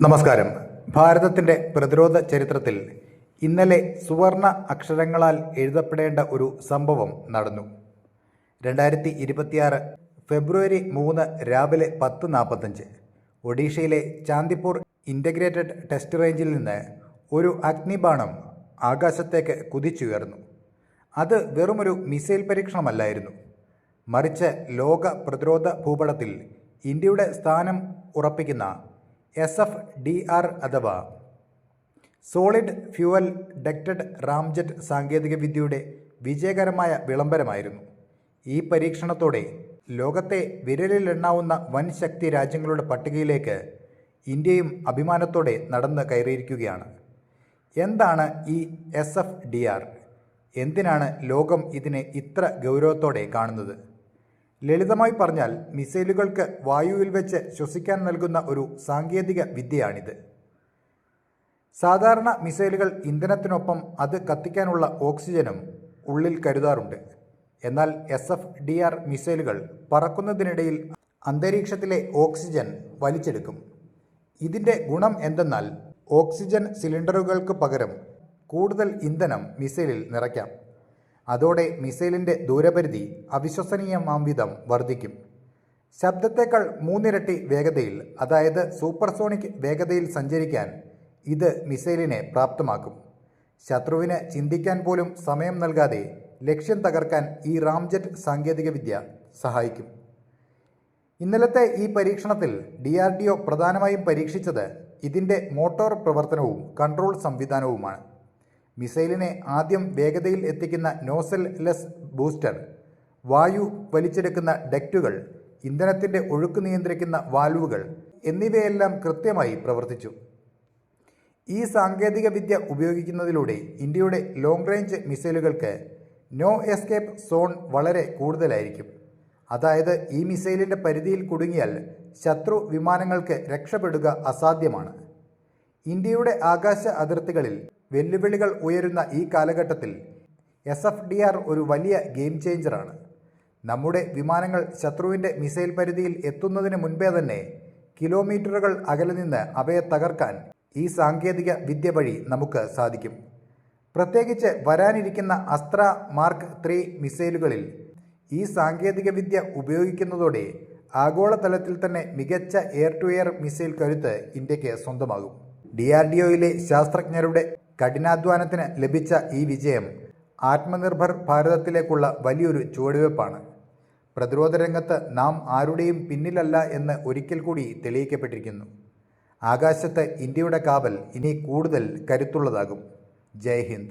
നമസ്കാരം. ഭാരതത്തിന്റെ പ്രതിരോധ ചരിത്രത്തിൽ ഇന്നലെ സുവർണ അക്ഷരങ്ങളാൽ എഴുതപ്പെടേണ്ട ഒരു സംഭവം നടന്നു. രണ്ടായിരത്തി ഇരുപത്തിയാറ് ഫെബ്രുവരി മൂന്ന് രാവിലെ പത്ത് നാൽപ്പത്തഞ്ച് ഒഡീഷയിലെ ചാന്ദിപ്പൂർ ഇന്റഗ്രേറ്റഡ് ടെസ്റ്റ് റേഞ്ചിൽ നിന്ന് ഒരു അഗ്നിബാണം ആകാശത്തേക്ക് കുതിച്ചുയർന്നു. അത് വെറുമൊരു മിസൈൽ പരീക്ഷണമല്ലായിരുന്നു. മറിച്ച് ലോക പ്രതിരോധ ഭൂപടത്തിൽ ഇന്ത്യയുടെ സ്ഥാനം ഉറപ്പിക്കുന്ന എസ് എഫ് ഡി ആർ അഥവാ സോളിഡ് ഫ്യൂവൽ ഡക്റ്റഡ് റാംജെറ്റ് സാങ്കേതികവിദ്യയുടെ വിജയകരമായ വിളംബരമായിരുന്നു. ഈ പരീക്ഷണത്തോടെ ലോകത്തെ വിരലിലെണ്ണാവുന്ന വൻ ശക്തി രാജ്യങ്ങളുടെ പട്ടികയിലേക്ക് ഇന്ത്യയും അഭിമാനത്തോടെ നടന്ന് കയറിയിരിക്കുകയാണ്. എന്താണ് ഈ എസ് എഫ് ഡി ആർ എന്തിനാണ് ലോകം ഇതിനെ ഇത്ര ഗൗരവത്തോടെ കാണുന്നത്? ലളിതമായി പറഞ്ഞാൽ മിസൈലുകൾക്ക് വായുവിൽ വെച്ച് ശ്വസിക്കാൻ നൽകുന്ന ഒരു സാങ്കേതിക വിദ്യയാണിത്. സാധാരണ മിസൈലുകൾ ഇന്ധനത്തിനൊപ്പം അത് കത്തിക്കാനുള്ള ഓക്സിജനും ഉള്ളിൽ കരുതാറുണ്ട്. എന്നാൽ എസ് എഫ് ഡി ആർ മിസൈലുകൾ പറക്കുന്നതിനിടയിൽ അന്തരീക്ഷത്തിലെ ഓക്സിജൻ വലിച്ചെടുക്കും. ഇതിന്റെ ഗുണം എന്തെന്നാൽ ഓക്സിജൻ സിലിണ്ടറുകൾക്ക് പകരം കൂടുതൽ ഇന്ധനം മിസൈലിൽ നിറയ്ക്കാം. അതോടെ മിസൈലിന്റെ ദൂരപരിധി അവിശ്വസനീയമാം വിധം വർദ്ധിക്കും. ശബ്ദത്തേക്കാൾ മൂന്നിരട്ടി വേഗതയിൽ അതായത് സൂപ്പർസോണിക് വേഗതയിൽ സഞ്ചരിക്കാൻ ഇത് മിസൈലിനെ പ്രാപ്തമാക്കും. ശത്രുവിന് ചിന്തിക്കാൻ പോലും സമയം നൽകാതെ ലക്ഷ്യം തകർക്കാൻ ഈ റാംജെറ്റ് സാങ്കേതികവിദ്യ സഹായിക്കും. ഇന്നലത്തെ ഈ പരീക്ഷണത്തിൽ ഡി ആർ ഡി ഒ പ്രധാനമായും പരീക്ഷിച്ചത് ഇതിന്റെ മോട്ടോർ പ്രവർത്തനവും കൺട്രോൾ സംവിധാനവുമാണ്. മിസൈലിനെ ആദ്യം വേഗതയിൽ എത്തിക്കുന്ന നോസൽ ലെസ് ബൂസ്റ്റർ വായു വലിച്ചെടുക്കുന്ന ഡക്റ്റുകൾ ഇന്ധനത്തിന്റെ ഒഴുക്ക് നിയന്ത്രിക്കുന്ന വാൽവുകൾ എന്നിവയെല്ലാം കൃത്യമായി പ്രവർത്തിച്ചു. ഈ സാങ്കേതിക വിദ്യ ഉപയോഗിക്കുന്നതിലൂടെ ഇന്ത്യയുടെ ലോങ് റേഞ്ച് മിസൈലുകൾക്ക് നോ എസ്കേപ്പ് സോൺ വളരെ കൂടുതലായിരിക്കും. അതായത് ഈ മിസൈലിന്റെ പരിധിയിൽ കുടുങ്ങിയാൽ ശത്രു വിമാനങ്ങൾക്ക് രക്ഷപ്പെടുക അസാധ്യമാണ്. ഇന്ത്യയുടെ ആകാശ അതിർത്തികളിൽ വെല്ലുവിളികൾ ഉയരുന്ന ഈ കാലഘട്ടത്തിൽ എസ് എഫ് ഡി ആർ ഒരു വലിയ ഗെയിം ചേഞ്ചറാണ്. നമ്മുടെ വിമാനങ്ങൾ ശത്രുവിന്റെ മിസൈൽ പരിധിയിൽ എത്തുന്നതിന് മുൻപേ തന്നെ കിലോമീറ്ററുകൾ അകലെ നിന്ന് അവയെ തകർക്കാൻ ഈ സാങ്കേതിക വിദ്യ വഴി നമുക്ക് സാധിക്കും. പ്രത്യേകിച്ച് വരാനിരിക്കുന്ന അസ്ത്ര മാർക്ക് ത്രീ മിസൈലുകളിൽ ഈ സാങ്കേതിക വിദ്യ ഉപയോഗിക്കുന്നതോടെ ആഗോളതലത്തിൽ തന്നെ മികച്ച എയർ ടു എയർ മിസൈൽ കരുത്ത് ഇന്ത്യയ്ക്ക് സ്വന്തമാകും. ഡി ആർ ഡി ഒയിലെ ശാസ്ത്രജ്ഞരുടെ കഠിനാധ്വാനത്തിന് ലഭിച്ച ഈ വിജയം ആത്മനിർഭർ ഭാരതത്തിലേക്കുള്ള വലിയൊരു ചുവടുവെപ്പാണ് പ്രതിരോധ രംഗത്ത് നാം ആരുടെയും പിന്നിലല്ല എന്ന് ഒരിക്കൽ കൂടി തെളിയിക്കപ്പെട്ടിരിക്കുന്നു. ആകാശത്ത് ഇന്ത്യയുടെ കാവൽ ഇനി കൂടുതൽ കരുത്തുള്ളതാകും. ജയ് ഹിന്ദ്.